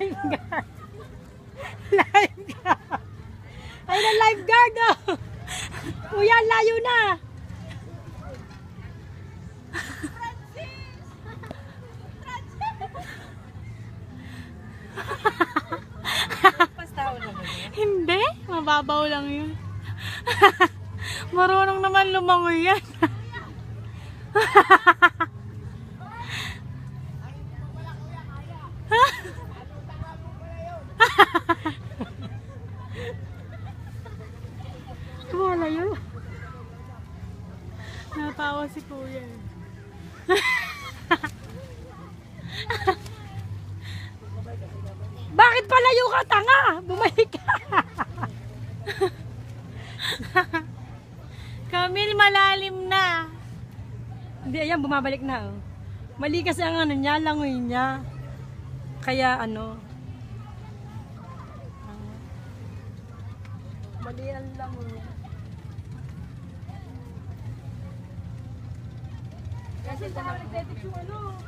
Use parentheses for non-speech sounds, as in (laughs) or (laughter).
Lifeguard. Lifeguard. Ay na lifeguard oh. Kuya, layo na. Hindi, mababaw lang yun. Marunong naman lumangoy yan. (laughs) Wala yun. Natawa si kuya. eh. Bakit palayo ka, tanga? Bumalik ka. Kamil, malalim na. Hindi, ayan, bumabalik na. Oh. Mali kasi ang ano niya, langoy niya. Kaya ano. mali ang langoy. Kasi sa nagdedit yung ano.